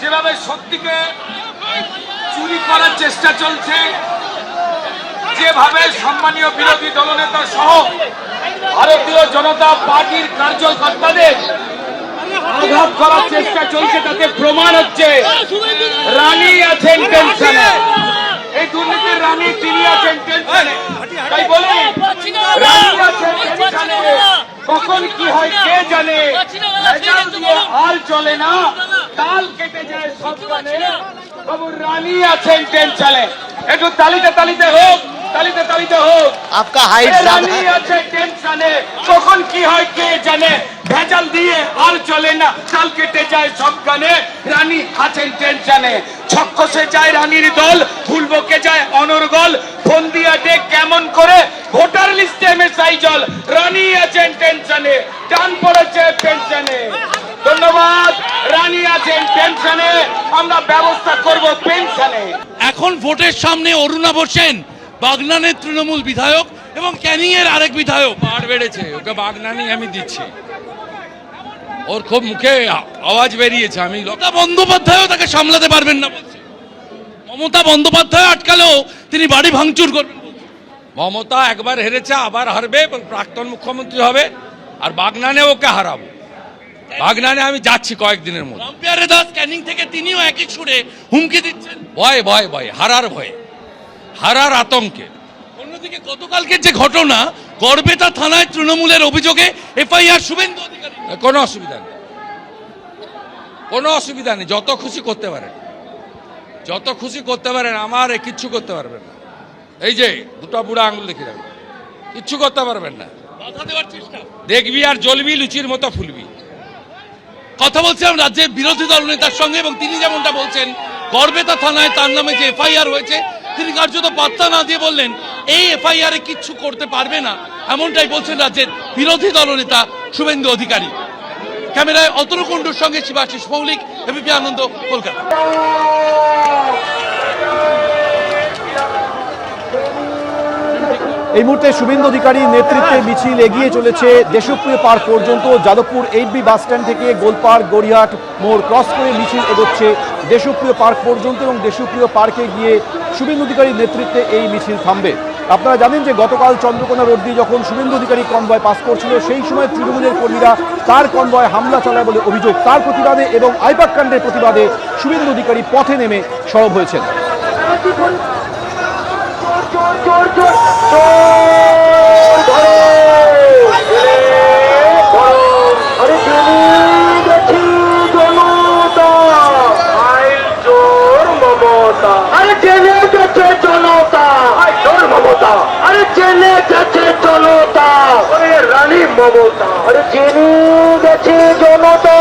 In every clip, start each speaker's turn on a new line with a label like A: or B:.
A: যেভাবে সত্যিকে চুরি করার চেষ্টা চলছে, যেভাবে সম্মানীয় বিরোধী দলনেতা সহ ভারতীয় জনতা পার্টির কার্যকর্তাদের আঘাত করার চেষ্টা চলছে, তাতে প্রমাণ হচ্ছে রানী আছেন টেনশনে। এই দুর্নীতির রানী তিনি আছেন টেনশনে। তাই বলি, রানী আছেন টেনশনে। কখন কি হয় কে জানে? আর চলে না। তাল কেটে যায় সব রানী আছেন ট্রেন চলে। একটু তালিতে তালিতে হোক তালিতে হোক। রানী আছে কখন কি হয় কে জানে? ভেজাল দিয়ে আর চলে না। তাল কেটে যায় সব গানে রানী আছেন টেনশনে ছক্কসে যায় রানীর দল ফুলবকে যায় অনর্গল ফোন দিয়া ডেক কেমন করে। ভোটার লিস্টে এমএসআই জল। রানী আছেন টেনশনে টান পড়েছে পেনশনে ধন্যবাদ রানী আছেন টেনশনে আমরা ব্যবস্থা করব পেনশনে
B: এখন ভোটের সামনে অরুণা বসেন বাগনানের তৃণমূল বিধায়ক এবং ক্যানিং এর আরেক বিধায়ক।
C: পার বেড়েছে ওকে বাগনানি আমি দিচ্ছি। ওর খুব মুখে আওয়াজ বেরিয়েছে আমি লোক-
B: মমতা বন্দ্যোপাধ্যায়ও তাকে সামলাতে পারবেন না মমতা বন্দ্যোপাধ্যায় আটকালেও তিনি বাড়ি ভাঙচুর করবেন।
C: মমতা একবার হেরেছে আবার হারবে এবং প্রাক্তন মুখ্যমন্ত্রী হবে আর বাগনানে ওকে হারাবো। বাগনানে আমি যাচ্ছি কয়েকদিনের মধ্যে।
B: রামপিয়ারে দাস ক্যানিং থেকে তিনিও একই সুরে হুমকি দিচ্ছেন।
C: ভয় ভয় ভয় হারার ভয়ে হারার আতঙ্কে।
B: অন্যদিকে গতকালকে যে ঘটনা গড়বেতা থানায় তৃণমূলের অভিযোগে এফআইআর শুভেন্দু অধিকারী।
C: কোনো অসুবিধা নেই। কোনো অসুবিধা নেই যত খুশি করতে পারেন। যত খুশি করতে পারেন আমার কিচ্ছু করতে পারবেন না। এই যে দুটো বুড়া আঙুল দেখে যাবে কিচ্ছু করতে পারবেন না। দেখবি আর জ্বলবি লুচির মতো ফুলবি।
B: কথা বলছিলাম রাজ্যের বিরোধী দল নেতার সঙ্গে এবং তিনি যেমনটা বলছেন গড়বেতা থানায় তার নামে যে এফআইআর হয়েছে তিনি কার্যত পাত্তা না দিয়ে বললেন এই এফআইআর এ কিচ্ছু করতে পারবে না। এমনটাই বলছেন রাজ্যের বিরোধী দলনেতা শুভেন্দু অধিকারী। ক্যামেরায় অতনু কুণ্ডুর সঙ্গে শিবাশিস মৌলিক, এবিপি আনন্দ, কলকাতা।
D: এই মুহূর্তে শুভেন্দু অধিকারী নেতৃত্বে মিছিল এগিয়ে চলেছে দেশপ্রিয় পার্ক পর্যন্ত। Jadavpur eight B bus stand থেকে গোলপাড় গড়িয়াহাট মোড় ক্রস করে মিছিল এগোচ্ছে দেশপ্রিয় পার্ক পর্যন্ত এবং দেশপ্রিয় পার্কে গিয়ে শুভেন্দু অধিকারীর নেতৃত্বে এই মিছিল থামবে। আপনারা জানেন যে গতকাল চন্দ্রকোনা রোড দিয়ে যখন শুভেন্দু অধিকারী কনভয় পাস করছিল, সেই সময় তৃণমূলের কর্মীরা তার কনভয় হামলা চালায় বলে অভিযোগ। তার প্রতিবাদে এবং আইপাক কাণ্ডের প্রতিবাদে শুভেন্দু অধিকারী পথে নেমে সরব হয়েছেন।
E: জেনে গেছে জনতা। রানী মমতা। আরে জেনে গেছে জনতা।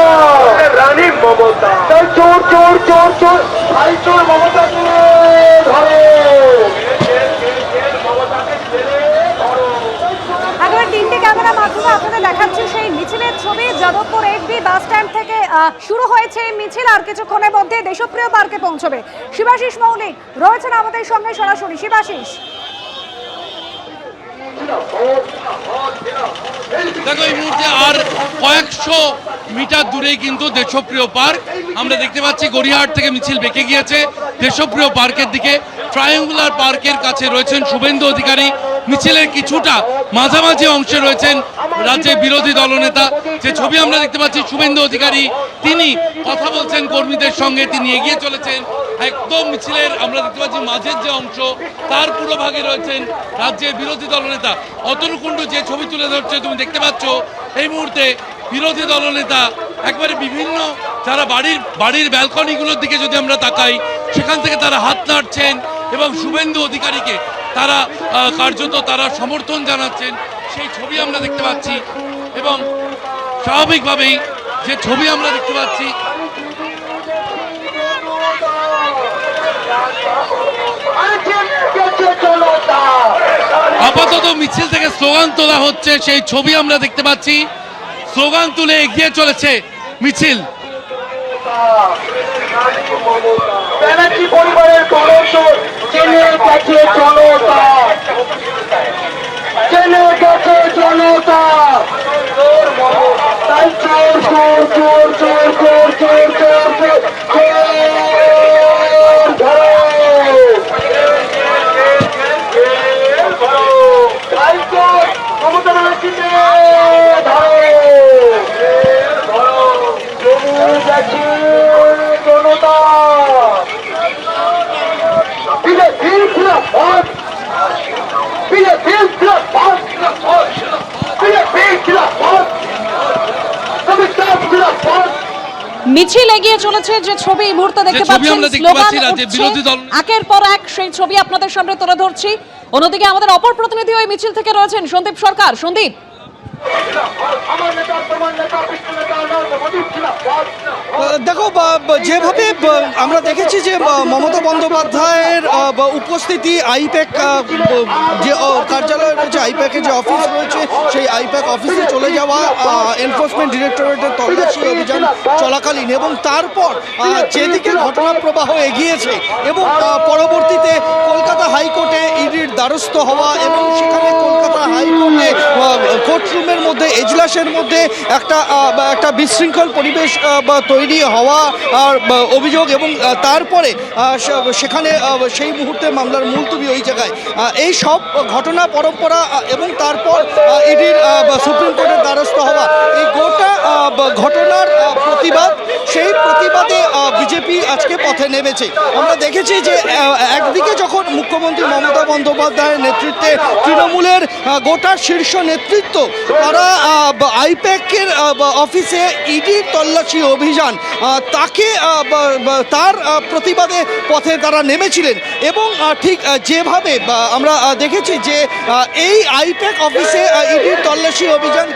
E: রানী মমতা। চোর চোর চোর চোর। ভাই চোর মমতা ধরে।
F: ক্যামেরা মাধ্যমে আপনাদের দেখাচ্ছি সেই মিছিলের ছবি। যাদবপুর এফবি বাস স্ট্যান্ড থেকে আহ, শুরু হয়েছে এই মিছিল আর কিছুক্ষণের মধ্যে দেশপ্রিয় পার্কে পৌঁছবে। শিবাশিস মৌলিক রয়েছেন আমাদের সঙ্গে সরাসরি। শিবাশিস।
B: দেখো, এই মুহূর্তে আর কয়েকশো মিটার দূরেই কিন্তু দেশপ্রিয় পার্ক। আমরা দেখতে পাচ্ছি গড়িয়াহাট থেকে মিছিল বেঁকে গিয়েছে। দেশপ্রিয় পার্কের দিকে ট্রায়াঙ্গুলার পার্কের কাছে রয়েছেন শুভেন্দু অধিকারী। মিছিলের কিছুটা মাঝামাঝি অংশে রয়েছেন রাজ্যের বিরোধী দলনেতা। যে ছবি আমরা দেখতে পাচ্ছি শুভেন্দু অধিকারী, তিনি কথা বলছেন কর্মীদের সঙ্গে, তিনি এগিয়ে চলেছেন। একদম মিছিলের, আমরা দেখতে পাচ্ছি মাঝের যে অংশ, তার পুরো ভাগে রয়েছেন রাজ্যের বিরোধী দলনেতা। অতনুকুণ্ড যে ছবি তুলে ধরছে, তুমি দেখতে পাচ্ছ, এই মুহূর্তে বিরোধী দলনেতা একবারে বিভিন্ন যারা বাড়ির বাড়ির ব্যালকনিগুলোর দিকে যদি আমরা তাকাই, সেখান থেকে তারা হাত নাড়ছেন এবং শুভেন্দু অধিকারীকে তারা কার্যত তারা সমর্থন জানাচ্ছেন। সেই ছবি আমরা দেখতে পাচ্ছি এবং স্বাভাবিকভাবেই যে ছবি আমরা দেখতে পাচ্ছি
E: আরে জেনে গেছে জনতা
B: আপাতত মিছিল থেকে স্লোগান তোলা হচ্ছে সেই ছবি আমরা দেখতে পাচ্ছি স্লোগান তুলে এগিয়ে চলেছে মিছিল
E: পরিবারের
F: মিছিল এগিয়ে চলেছে যে ছবি এই মুহূর্তে দেখতে পাচ্ছেন স্লোগান একের পর এক সেই ছবি আপনাদের সামনে তুলে ধরছি। অন্যদিকে আমাদের অপর প্রতিনিধি ওই মিছিল থেকে রয়েছেন সন্দীপ সরকার। সন্দীপ।
E: আমার নেতা তোমার নেতা
G: দেখো যেভাবে আমরা দেখেছি যে মমতা বন্দ্যোপাধ্যায়ের উপস্থিতি, আইপ্যাক যে কার্যালয় রয়েছে, আইপ্যাকের যে অফিস রয়েছে, সেই আইপ্যাক অফিসে চলে যাওয়া এনফোর্সমেন্ট ডিরেক্টরেটের তল্লাশি অভিযান চলাকালীন এবং তারপর যেদিকে ঘটনা প্রবাহ এগিয়েছে এবং পরবর্তীতে কলকাতা হাইকোর্টে ইডির দ্বারস্থ হওয়া এবং সেখানে কলকাতা হাইকোর্টে কোর্টরুমের মধ্যে, এজলাসের মধ্যে একটা একটা বিশৃঙ্খল পরিবেশ তৈরি হওয়া অভিযোগ এবং তারপরে সেখানে সেই মুহূর্তে মামলার মুলতুবি ওই জায়গায়। এই সব ঘটনা পরম্পরা এবং তারপর ইডির সুপ্রিম কোর্টের দ্বারস্থ হওয়া এই গোটা আহ, বা ঘটনার আহ, প্রতিবাদ সেই প্রতিবাদে বিজেপি আজকে পথে নেমেছে। আমরা দেখেছি যে একদিকে যখন মুখ্যমন্ত্রী মমতা বন্দ্যোপাধ্যায়ের নেতৃত্বে তৃণমূলের গোটা শীর্ষ নেতৃত্ব, তারা আইপ্যাকের অফিসে ইডির তল্লাশি অভিযান তাকে তার প্রতিবাদে পথে তারা নেমেছিলেন। এবং ঠিক যেভাবে আমরা দেখেছি যে এই আইপ্যাক অফিসে ইডির তল্লাশি অভিযান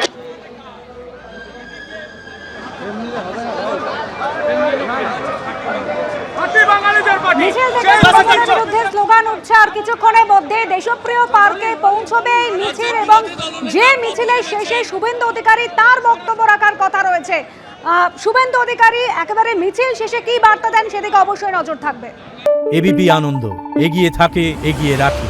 F: স্লোগান উঠছে আর কিছুক্ষণের মধ্যে দেশপ্রিয় পার্কে পৌঁছবে এই মিছিল এবং যে মিছিলের শেষে শুভেন্দু অধিকারী তার বক্তব্য রাখার কথা রয়েছে। শুভেন্দু অধিকারী একেবারে মিছিল শেষে কি বার্তা দেন সেদিকে অবশ্যই নজর থাকবে।
H: এবিপি আনন্দ এগিয়ে থাকে এগিয়ে রাখি।